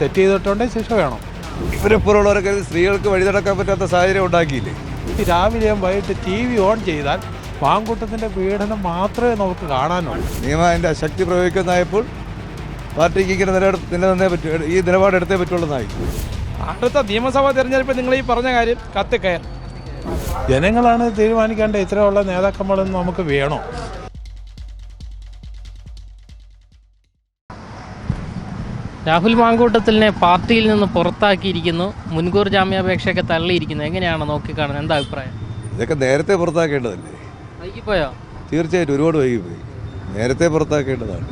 തെറ്റ് ചെയ്തിട്ടുണ്ടെങ്കിൽ ശിക്ഷ വേണം. ഇവരെപ്പോലുള്ളവരൊക്കെ സ്ത്രീകൾക്ക് വഴി നടക്കാൻ പറ്റാത്ത സാഹചര്യം ഉണ്ടാക്കിയില്ലേ? ഈ രാവിലെയും വൈകിട്ട് ടി വി ഓൺ ചെയ്താൽ പാങ്കുട്ടത്തിന്റെ പീഡനം മാത്രമേ നമുക്ക് കാണാനുള്ളൂ. നിയമം അതിന്റെ ശക്തി പ്രയോഗിക്കുന്നതായപ്പോൾ പാർട്ടിക്ക് ഇങ്ങനെ നിലപാട് നിലനിന്നേ പറ്റൂ ഈ നിലപാടെടുത്തേ പറ്റുള്ളതായി അടുത്ത നിയമസഭാ തെരഞ്ഞെടുപ്പിൽ നിങ്ങൾ ഈ പറഞ്ഞ കാര്യം കത്തിക്കയർ. ജനങ്ങളാണ് തീരുമാനിക്കേണ്ട ഇത്രയുള്ള നേതാക്കന്മാരൊന്നും നമുക്ക് വേണോ? രാഹുൽ മാങ്കൂട്ടത്തിലിനെ പാർട്ടിയിൽ നിന്ന് പുറത്താക്കിയിരിക്കുന്നു. മുൻകൂർ ജാമ്യാപേക്ഷയൊക്കെ തള്ളിയിരിക്കുന്നു. എങ്ങനെയാണ് നോക്കിക്കാണുന്നത്? എന്താ അഭിപ്രായം? ഇതൊക്കെ നേരത്തെ പുറത്താക്കേണ്ടതല്ലേ? വൈകിപ്പോയോ? തീർച്ചയായിട്ടും ഒരുപാട് വൈകിപ്പോയി. നേരത്തെ പുറത്താക്കേണ്ടതാണ്.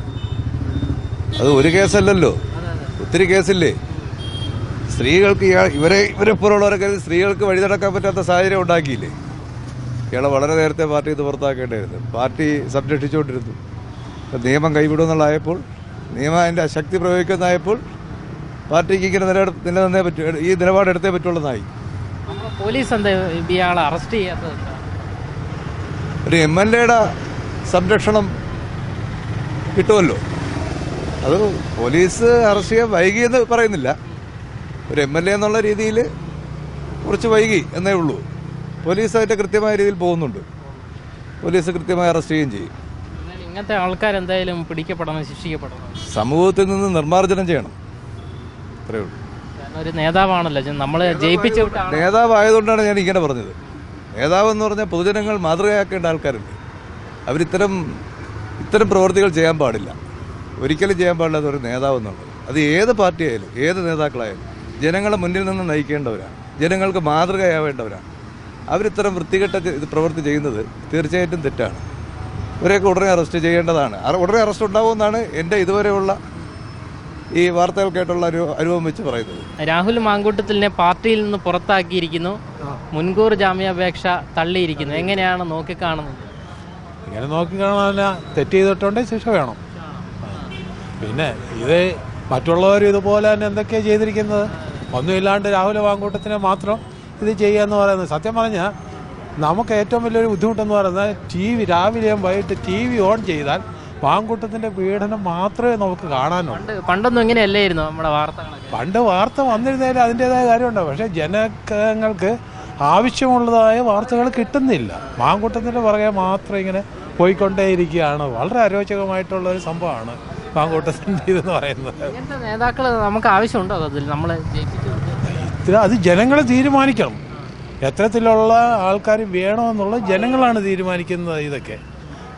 അത് ഒരു കേസല്ലല്ലോ. ഒത്തിരി കേസില്ലേ? സ്ത്രീകൾക്ക് ഇവരെ ഇവരെ പോലുള്ളവരൊക്കെ സ്ത്രീകൾക്ക് വഴി നടക്കാൻ പറ്റാത്ത സാഹചര്യം ഉണ്ടാക്കിയില്ലേ? ഇയാളെ വളരെ നേരത്തെ പാർട്ടി ഇത് പുറത്താക്കേണ്ടായിരുന്നു. പാർട്ടി സംരക്ഷിച്ചുകൊണ്ടിരുന്നു. നിയമം കൈവിടുമെന്നുള്ളതായപ്പോൾ നിയമം അതിന്റെ ശക്തി പ്രയോഗിക്കുന്നതായപ്പോൾ പാർട്ടിക്ക് ഇങ്ങനെ നില നിലനിന്നേ പറ്റൂ. ഈ നിലപാടെടുത്തേ പറ്റുള്ളതായി പോലീസ് എന്താ ഇയാളെ അറസ്റ്റ് ചെയ്യാത്തത് ഒരു എം എൽ എയുടെ സംരക്ഷണം കിട്ടുമല്ലോ. അത് പോലീസ് അറസ്റ്റ് ചെയ്യാൻ വൈകിയെന്ന് പറയുന്നില്ല. ഒരു എം എൽ എ എന്നുള്ള രീതിയിൽ കുറച്ച് വൈകി എന്നേ ഉള്ളൂ. പോലീസ് അതിന്റെ കൃത്യമായ രീതിയിൽ പോകുന്നുണ്ട്. പോലീസ് കൃത്യമായി അറസ്റ്റ് ചെയ്യുകയും ചെയ്യും. ആൾക്കാർ എന്തായാലും പിടിക്കപ്പെടണം ശിക്ഷിക്കപ്പെടണം. സമൂഹത്തിൽ നിന്ന് നിർമ്മാർജനം ചെയ്യണം. അത്രേ ഉള്ളൂ. ഒരു നേതാവാണല്ലോ നമ്മൾ ജയിപ്പിച്ച നേതാവായതുകൊണ്ടാണ് ഞാൻ ഇങ്ങനെ പറഞ്ഞത്. നേതാവ് എന്ന് പറഞ്ഞാൽ പൊതുജനങ്ങൾ മാതൃകയാക്കേണ്ട ആൾക്കാരുണ്ട് അവരിത്തരം ഇത്തരം പ്രവൃത്തികൾ ചെയ്യാൻ പാടില്ല. ഒരിക്കലും ചെയ്യാൻ പാടില്ലാത്ത ഒരു നേതാവ് എന്നുള്ളത് അത് ഏത് പാർട്ടി ആയാലും ഏത് നേതാക്കളായാലും ജനങ്ങളെ മുന്നിൽ നിന്ന് നയിക്കേണ്ടവരാണ്. ജനങ്ങൾക്ക് മാതൃകയാവേണ്ടവരാണ്. അവരിത്തരം വൃത്തികെട്ട ഇത് പ്രവൃത്തി ചെയ്യുന്നത് തീർച്ചയായിട്ടും തെറ്റാണ്. ഇവരെയൊക്കെ ഉടനെ അറസ്റ്റ് ചെയ്യേണ്ടതാണ്. ഉടനെ അറസ്റ്റ് ഉണ്ടാവുമെന്നാണ് എന്റെ ഇതുവരെയുള്ള ഈ വാർത്തകൾ കേട്ടുള്ള ഒരു അനുഭവം വെച്ച് പറയുന്നത്. രാഹുൽ മാങ്കൂട്ടത്തിലിനെ പാർട്ടിയിൽ നിന്ന് പുറത്താക്കിയിരിക്കുന്നു. മുൻകൂർ ജാമ്യാപേക്ഷ തള്ളിയിരിക്കുന്നു. എങ്ങനെയാണ് നോക്കിക്കാണുന്നത്? ഇങ്ങനെ നോക്കി കാണാൻ തെറ്റ് ചെയ്തിട്ടുണ്ടെങ്കിൽ ശിക്ഷ വേണം. പിന്നെ ഇത് മറ്റുള്ളവർ ഇതുപോലെ തന്നെ എന്തൊക്കെയാണ് ചെയ്തിരിക്കുന്നത്? ഒന്നുമില്ലാണ്ട് രാഹുൽ മാങ്കൂട്ടത്തിനെ മാത്രം ഇത് ചെയ്യുക ചെയ്യാന്ന് പറയുന്നത്. സത്യം പറഞ്ഞാൽ നമുക്ക് ഏറ്റവും വലിയൊരു ബുദ്ധിമുട്ടെന്ന് പറയുന്നത് ടി വി രാവിലെയും വൈകിട്ട് ടി വി ഓൺ ചെയ്താൽ പാങ്കൂട്ടത്തിന്റെ പീഡനം മാത്രമേ നമുക്ക് കാണാനുള്ളൂ. പണ്ട് പണ്ടൊന്നും ഇങ്ങനെയല്ലായിരുന്നു നമ്മുടെ വാർത്ത പണ്ട് വാർത്ത വന്നിരുന്നതിൽ അതിന്റെതായ കാര്യമുണ്ടാവും പക്ഷേ ജനങ്ങൾക്ക് ആവശ്യമുള്ളതായ വാർത്തകൾ കിട്ടുന്നില്ല. മാങ്കൂട്ടത്തിന്റെ പുറകെ മാത്രം ഇങ്ങനെ പോയിക്കൊണ്ടേയിരിക്കുകയാണ്. വളരെ അരോചകമായിട്ടുള്ള ഒരു സംഭവമാണ് മാങ്കൂട്ടത്തിന്റെ ഇതെന്ന് പറയുന്നത്. നേതാക്കൾ നമുക്ക് ആവശ്യമുണ്ടോ അതിൽ വിട്ട്? അത് ജനങ്ങളെ തീരുമാനിക്കണം. എത്തരത്തിലുള്ള ആൾക്കാർ വേണമെന്നുള്ള ജനങ്ങളാണ് തീരുമാനിക്കുന്നത് ഇതൊക്കെ.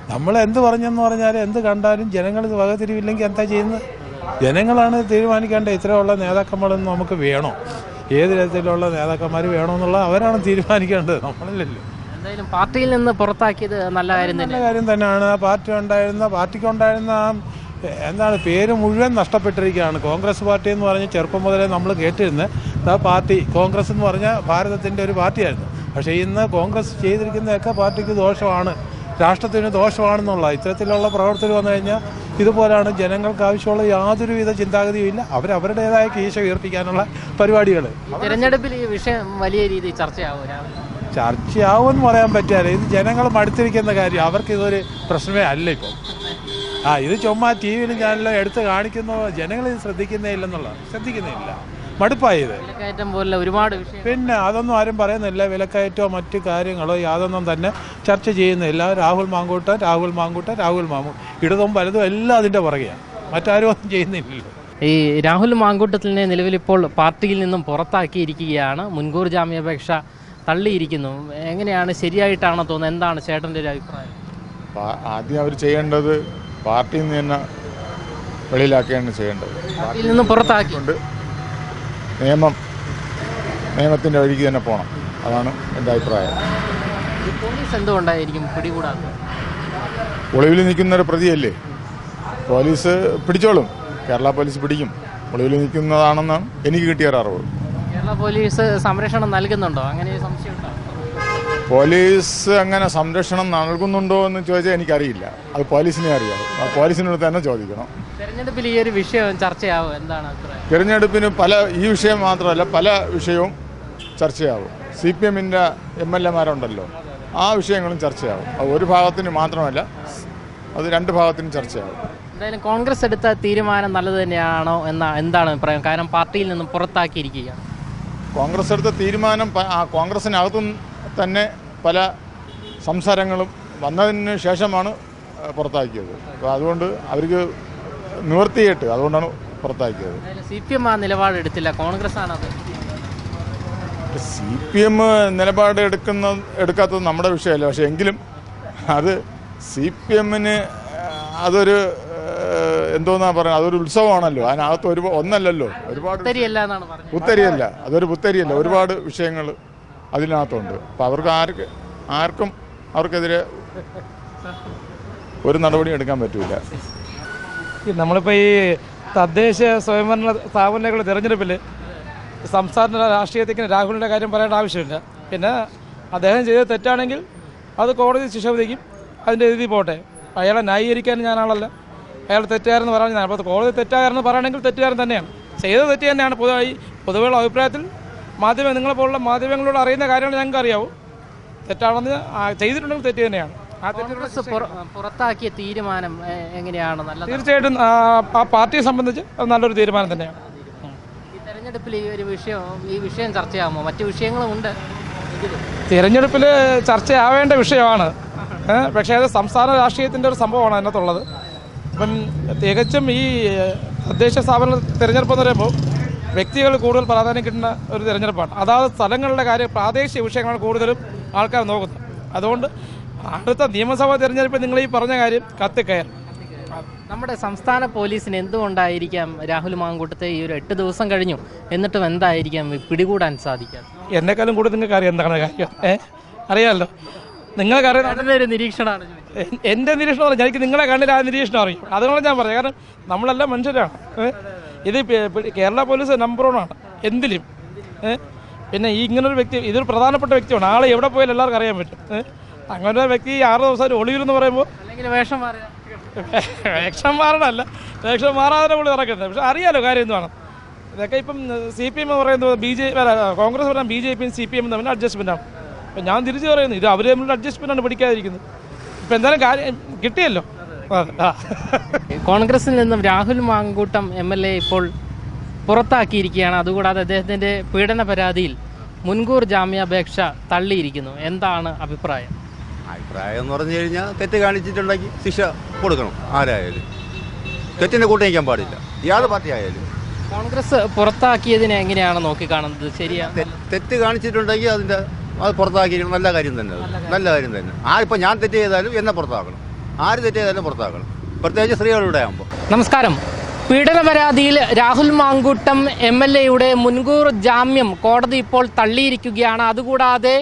നമ്മൾ എന്ത് പറഞ്ഞെന്ന് പറഞ്ഞാൽ എന്ത് കണ്ടാലും ജനങ്ങൾ ഇത് വകതിരിവില്ലെങ്കിൽ എന്താ ചെയ്യുന്നത്? ജനങ്ങളാണ് തീരുമാനിക്കേണ്ട ഇത്രയുള്ള നേതാക്കന്മാരൊന്നും നമുക്ക് വേണോ? ഏത് തരത്തിലുള്ള നേതാക്കന്മാർ വേണമെന്നുള്ള അവരാണ് തീരുമാനിക്കേണ്ടത്. നമ്മളല്ലല്ലോ. എന്തായാലും പാർട്ടിയിൽ നിന്ന് പുറത്താക്കിയത് നല്ല കാര്യം തന്നെ. നല്ല കാര്യം തന്നെയാണ്. ആ പാർട്ടി ഉണ്ടായിരുന്ന പാർട്ടിക്ക് ഉണ്ടായിരുന്ന ആ, എന്താണ് പേര് മുഴുവൻ നഷ്ടപ്പെട്ടിരിക്കുകയാണ്. കോൺഗ്രസ് പാർട്ടി എന്ന് പറഞ്ഞ് ചെറുപ്പം മുതലേ നമ്മൾ കേട്ടിരുന്നത്. ആ പാർട്ടി കോൺഗ്രസ് എന്ന് പറഞ്ഞ ഭാരതത്തിന്റെ ഒരു പാർട്ടിയായിരുന്നു. പക്ഷേ ഇന്ന് കോൺഗ്രസ് ചെയ്തിരിക്കുന്നതൊക്കെ പാർട്ടിക്ക് ദോഷമാണ്. രാഷ്ട്രത്തിന് ദോഷമാണെന്നുള്ള ഇത്തരത്തിലുള്ള പ്രവർത്തനം വന്നു കഴിഞ്ഞാൽ ഇതുപോലാണ് ജനങ്ങൾക്ക് ആവശ്യമുള്ള യാതൊരുവിധ ചിന്താഗതിയും ഇല്ല. അവരവരുടേതായ കീശ ഉയർപ്പിക്കാനുള്ള പരിപാടികൾ. തിരഞ്ഞെടുപ്പിൽ ഈ വിഷയം വലിയ രീതിയിൽ ചർച്ചയാവും ചർച്ചയാവും എന്ന് പറയാൻ പറ്റില്ല. ഇത് ജനങ്ങൾ മടുത്തിരിക്കുന്ന കാര്യം. അവർക്ക് ഇതൊരു പ്രശ്നമേ അല്ല ഇപ്പോൾ ആ ഇത് ചുമ്മാ ടി വിയിലും ചാനലിലും എടുത്ത് കാണിക്കുന്നു. ജനങ്ങൾ ഇത് ശ്രദ്ധിക്കുന്നേ ഇല്ലെന്നുള്ള ശ്രദ്ധിക്കുന്നേ ഇല്ല. ഇത്. വിലക്കയറ്റം പോലുള്ള ഒരുപാട് വിഷയം പിന്നെ അതൊന്നും ആരും പറയുന്നില്ല വിലക്കയറ്റമോ മറ്റു കാര്യങ്ങളോ യാതൊന്നും തന്നെ ചർച്ച ചെയ്യുന്നില്ല. രാഹുൽ മാങ്കൂട്ട രാഹുൽ മാങ്കൂട്ട രാഹുൽ മാങ്ങൂ ഇടതും വലതും എല്ലാം അതിന്റെ പുറകെയാണ്. മറ്റാരും ഒന്നും ചെയ്യുന്നില്ലല്ലോ. ഈ രാഹുൽ മാങ്കൂട്ടത്തിനെ നിലവിൽ ഇപ്പോൾ പാർട്ടിയിൽ നിന്നും പുറത്താക്കിയിരിക്കുകയാണ്. മുൻകൂർ ജാമ്യാപേക്ഷ തള്ളിയിരിക്കുന്നു. എങ്ങനെയാണ്? ശരിയായിട്ടാണോ തോന്നുന്നത്? എന്താണ് ചേട്ടന്റെ ഒരു അഭിപ്രായം? ആദ്യം അവർ ചെയ്യേണ്ടത് പാർട്ടിയിൽ നിന്ന് തന്നെ വെളിയിലാക്കുകയാണ് ചെയ്യേണ്ടത്. പാർട്ടിയിൽ നിന്ന് പുറത്താക്കിക്കൊണ്ട് നിയമം നിയമത്തിന്റെ വഴിക്ക് തന്നെ പോകണം അതാണ് എന്റെ അഭിപ്രായം. പോലീസ് എന്തുകൊണ്ടായിരിക്കും പിടികൂടാത്തത്. ഒളിവിൽ നിൽക്കുന്ന ഒരു പ്രതിയല്ലേ? പോലീസ് പിടിച്ചോളും. കേരള പോലീസ് പിടിക്കും. ഒളിവിൽ നിൽക്കുന്നതാണെന്നാണ് എനിക്ക് കിട്ടിയ ഒരു അറിവ്. കേരള പോലീസ് സംരക്ഷണം നൽകുന്നുണ്ടോ? അങ്ങനെ സംശയം പോലീസ് അങ്ങനെ സംരക്ഷണം നൽകുന്നുണ്ടോ എന്ന് ചോദിച്ചാൽ എനിക്കറിയില്ല. അത് പോലീസിനെ അറിയാം. ആ പോലീസിനോട് തന്നെ ചോദിക്കണം. തെരഞ്ഞെടുപ്പിൽ ഈ ഒരു വിഷയം ചർച്ചയാവും. എന്താണ് തിരഞ്ഞെടുപ്പിന് പല ഈ വിഷയം മാത്രമല്ല പല വിഷയവും ചർച്ചയാവും. സി പി എമ്മിന്റെ എം എൽ എമാരുണ്ടല്ലോ. ആ വിഷയങ്ങളും ചർച്ചയാവും. അത് ഒരു ഭാഗത്തിന് മാത്രമല്ല അത് രണ്ട് ഭാഗത്തിനും ചർച്ചയാവും. എന്തായാലും കോൺഗ്രസ് എടുത്ത തീരുമാനം നല്ലത് തന്നെയാണോ എന്ന എന്താണ് അഭിപ്രായം? കാരണം പാർട്ടിയിൽ നിന്നും പുറത്താക്കിയിരിക്കുകയാണ്. കോൺഗ്രസ് എടുത്ത തീരുമാനം ആ കോൺഗ്രസിനകത്തും തന്നെ പല സംസാരങ്ങളും വന്നതിന് ശേഷമാണ് പുറത്താക്കിയത്. അപ്പോൾ അതുകൊണ്ട് അവർക്ക് നിവർത്തിയിട്ട് അതുകൊണ്ടാണ് പുറത്താക്കിയത്. സി പി എം ആ നിലപാടെടുത്തില്ല കോൺഗ്രസ് ആണത് സി പി എം നിലപാട് എടുക്കുന്ന എടുക്കാത്തത് നമ്മുടെ വിഷയമല്ല. പക്ഷേ എങ്കിലും അത് സി പി എമ്മിന് അതൊരു എന്തോന്നാ പറയുന്നത് അതൊരു ഉത്സവമാണല്ലോ. അതിനകത്ത് ഒരു ഒന്നല്ലല്ലോ. ഒരുപാട് പുത്തരിയല്ല അതൊരു പുത്തരിയല്ല ഒരുപാട് വിഷയങ്ങൾ അതിനകത്തുണ്ട്. അപ്പം അവർക്ക് ആർക്ക് ആർക്കും അവർക്കെതിരെ ഒരു നടപടി എടുക്കാൻ പറ്റില്ല നമ്മളിപ്പോൾ ഈ തദ്ദേശ സ്വയംഭരണ സ്ഥാപനങ്ങളുടെ തിരഞ്ഞെടുപ്പിൽ സംസ്ഥാന രാഷ്ട്രീയത്തേക്ക് രാഹുലിന്റെ കാര്യം പറയേണ്ട ആവശ്യമില്ല. പിന്നെ അദ്ദേഹം ചെയ്തത് തെറ്റാണെങ്കിൽ അത് കോടതി ശിക്ഷ വിധിക്കും അതിന്റെ രീതി പോട്ടെ. അയാളെ ന്യായീകരിക്കാൻ ആളല്ല. അയാൾ തെറ്റുകാരെന്ന് പറയാൻ ഞാൻ അപ്പോൾ കോടതി തെറ്റുകാരെന്ന് പറയുകയാണെങ്കിൽ തെറ്റുകാരൻ തന്നെയാണ്. ചെയ്തത് തെറ്റ് തന്നെയാണ്. പൊതുവായി പൊതുവെയുള്ള അഭിപ്രായത്തിൽ മാധ്യമം നിങ്ങളെ പോലുള്ള മാധ്യമങ്ങളോട് അറിയുന്ന കാര്യങ്ങൾ ഞങ്ങൾക്ക് അറിയാവൂ തെറ്റാണെന്ന് ചെയ്തിട്ടുണ്ടെങ്കിൽ തെറ്റ് തന്നെയാണ്. പുറത്താക്കിയ തീരുമാനം എങ്ങനെയാണ്? തീർച്ചയായിട്ടും ആ പാർട്ടിയെ സംബന്ധിച്ച് നല്ലൊരു തീരുമാനം തന്നെയാണ്. ഈ തെരഞ്ഞെടുപ്പിൽ ഈ ഒരു വിഷയം ഈ വിഷയം ചർച്ചയാകുമോ മറ്റു വിഷയങ്ങളും ഉണ്ട്. തിരഞ്ഞെടുപ്പിൽ ചർച്ചയാവേണ്ട വിഷയമാണ്. പക്ഷേ അത് സംസ്ഥാന രാഷ്ട്രീയത്തിന്റെ ഒരു സംഭവമാണ് അതിനകത്തുള്ളത്. അപ്പം തികച്ചും ഈ തദ്ദേശ സ്ഥാപന തിരഞ്ഞെടുപ്പ് എന്ന് പറയുമ്പോൾ വ്യക്തികൾ കൂടുതൽ പ്രാധാന്യം കിട്ടുന്ന ഒരു തിരഞ്ഞെടുപ്പാണ്. അതാത് സ്ഥലങ്ങളുടെ കാര്യം പ്രാദേശിക വിഷയങ്ങളാണ് കൂടുതലും ആൾക്കാർ നോക്കുന്നത്. അതുകൊണ്ട് അടുത്ത നിയമസഭാ തിരഞ്ഞെടുപ്പിൽ നിങ്ങൾ ഈ പറഞ്ഞ കാര്യം കത്തിക്കയർ നമ്മുടെ സംസ്ഥാന പോലീസിന് എന്തുകൊണ്ടായിരിക്കാം രാഹുൽ മാങ്കൂട്ടത്തെ ഈ ഒരു എട്ട് ദിവസം കഴിഞ്ഞു? എന്നിട്ടും എന്തായിരിക്കാം പിടികൂടാൻ സാധിക്കാത്തത് എന്നെക്കാളും കൂടുതൽ നിങ്ങൾക്ക് അറിയാം എന്താണ് കാര്യം. ഏ? അറിയാമല്ലോ നിങ്ങൾക്കറിയാം നിരീക്ഷണമാണ് എന്റെ നിരീക്ഷണം അറിയാം എനിക്ക് നിങ്ങളെ കണ്ണിൽ ആ നിരീക്ഷണം അറിയും. അതുകൊണ്ട് ഞാൻ പറയാം കാരണം നമ്മളെല്ലാം മനുഷ്യരാണ്? ഇത് കേരള പോലീസ് നമ്പർ വൺ ആണ്. എന്തിലും? പിന്നെ ഈ ഇങ്ങനൊരു വ്യക്തി ഇതൊരു പ്രധാനപ്പെട്ട വ്യക്തിയാണ്. ആളെ എവിടെ പോയാലും എല്ലാവർക്കും അറിയാൻ പറ്റും? അങ്ങനെ ഒരു വ്യക്തി ആറ് ദിവസം ഒളിവിലെന്ന് പറയുമ്പോൾ വേഷം വേഷം മാറണമല്ല വേഷം മാറാതെ പുള്ളി നടക്കുന്നത് പക്ഷെ അറിയാലോ കാര്യം എന്താണ് ഇതൊക്കെ ഇപ്പം സി പി എം പറയുന്നത് ബി ജെ കോൺഗ്രസ് പറയാൻ ബി ജെ പിയും സി പി എമ്മും തമ്മിൽ അഡ്ജസ്റ്റ്മെന്റ് ആണ്. അപ്പം ഞാൻ തിരിച്ചു പറയുന്നു ഇത് അവർ തമ്മിലുള്ള അഡ്ജസ്റ്റ്മെന്റ് ആണ് പിടിക്കാതിരിക്കുന്നത്. ഇപ്പം എന്തായാലും കാര്യം കിട്ടിയല്ലോ. കോൺഗ്രസിൽ നിന്നും Rahul Mankoottam M L A ഇപ്പോൾ പുറത്താക്കിയിരിക്കുകയാണ്. അതുകൂടാതെ അദ്ദേഹത്തിന്റെ പീഡന പരാതിയിൽ മുൻകൂർ ജാമ്യാപേക്ഷ തള്ളിയിരിക്കുന്നു. എന്താണ് അഭിപ്രായം? അഭിപ്രായം എന്ന് പറഞ്ഞു കഴിഞ്ഞാൽ തെറ്റ് കാണിച്ചിട്ടുണ്ടെങ്കിൽ ശിക്ഷ കൊടുക്കണം. ആരായാലും. തെറ്റിന്റെ കൂട്ടം നിൽക്കാൻ പാടില്ല. ഏത് പാർട്ടി ആയാലും. കോൺഗ്രസ് പുറത്താക്കിയതിനെ എങ്ങനെയാണ് നോക്കിക്കാണുന്നത്? ശരിയാണ് തെ- തെറ്റ് കാണിച്ചിട്ടുണ്ടെങ്കിൽ അതിന്റെ അത് പുറത്താക്കിയിരിക്കണം. നല്ല കാര്യം തന്നെ. നല്ല കാര്യം തന്നെ. ആ ഇപ്പം ഞാൻ തെറ്റ് ചെയ്താലും എന്നെ പുറത്താക്കണം. ആര് തെറ്റിയതായാലും പുറത്താക്കണം. പ്രത്യേകിച്ച് സ്ത്രീകളുടെ ആകുമ്പോൾ നമസ്കാരം. പീഡന പരാതിയിൽ രാഹുൽ മാങ്കൂട്ടം എം എൽ എയുടെ മുൻകൂർ ജാമ്യം കോടതി ഇപ്പോൾ തള്ളിയിരിക്കുകയാണ്. അതുകൂടാതെ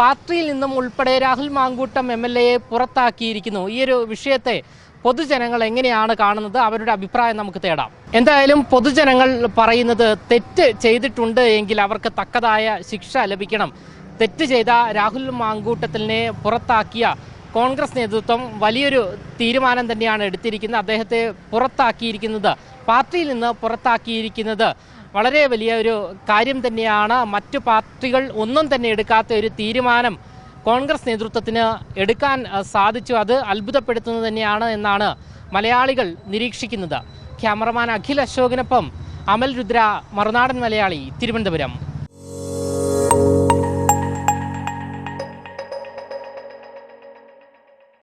പാർട്ടിയിൽ നിന്നും ഉൾപ്പെടെ രാഹുൽ മാങ്കൂട്ടം എം എൽ എയെ പുറത്താക്കിയിരിക്കുന്നു. ഈ ഒരു വിഷയത്തെ പൊതുജനങ്ങൾ എങ്ങനെയാണ് കാണുന്നത്? അവരുടെ അഭിപ്രായം നമുക്ക് തേടാം. എന്തായാലും പൊതുജനങ്ങൾ പറയുന്നത് തെറ്റ് ചെയ്തിട്ടുണ്ട് എങ്കിൽ അവർക്ക് തക്കതായ ശിക്ഷ ലഭിക്കണം. തെറ്റ് ചെയ്ത രാഹുൽ മാങ്കൂട്ടത്തിനെ പുറത്താക്കിയ കോൺഗ്രസ് നേതൃത്വം വലിയൊരു തീരുമാനം തന്നെയാണ് എടുത്തിരിക്കുന്നത്. അദ്ദേഹത്തെ പുറത്താക്കിയിരിക്കുന്നത് പാർട്ടിയിൽ നിന്ന് പുറത്താക്കിയിരിക്കുന്നത് വളരെ വലിയ ഒരു കാര്യം തന്നെയാണ്. മറ്റു പാർട്ടികൾ ഒന്നും തന്നെ എടുക്കാത്ത ഒരു തീരുമാനം കോൺഗ്രസ് നേതൃത്വത്തിന് എടുക്കാൻ സാധിച്ചു. അത് അത്ഭുതപ്പെടുത്തുന്നത് തന്നെയാണ് എന്നാണ് മലയാളികൾ നിരീക്ഷിക്കുന്നത്. ക്യാമറമാൻ അഖിൽ അശോകിനൊപ്പം അമൽ രുദ്ര മറുനാടൻ മലയാളി തിരുവനന്തപുരം.